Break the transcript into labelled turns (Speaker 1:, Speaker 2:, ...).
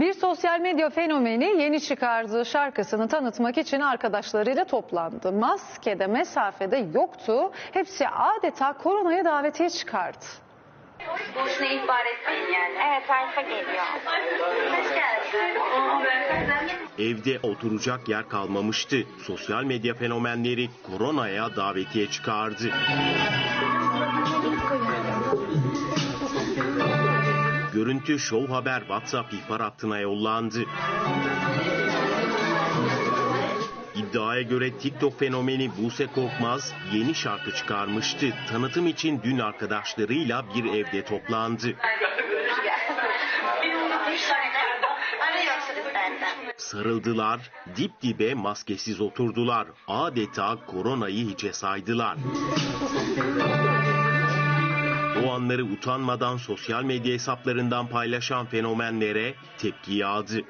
Speaker 1: Bir sosyal medya fenomeni yeni çıkardığı şarkısını tanıtmak için arkadaşlarıyla toplandı. Maskede mesafede yoktu. Hepsi adeta koronaya davetiye çıkardı.
Speaker 2: Boşuna ihbar etmeyin yani.
Speaker 3: Evet tayfa geliyor.
Speaker 2: Hoş geldin.
Speaker 4: Evde oturacak yer kalmamıştı. Sosyal medya fenomenleri koronaya davetiye çıkardı. Görüntü Show Haber WhatsApp ihbar hattına yollandı. İddiaya göre TikTok fenomeni Buse Korkmaz yeni şarkı çıkarmıştı. Tanıtım için dün arkadaşlarıyla bir evde toplandı. Sarıldılar, dip dibe maskesiz oturdular. Adeta koronayı hiçe saydılar. O anları utanmadan sosyal medya hesaplarından paylaşan fenomenlere tepki yağdı.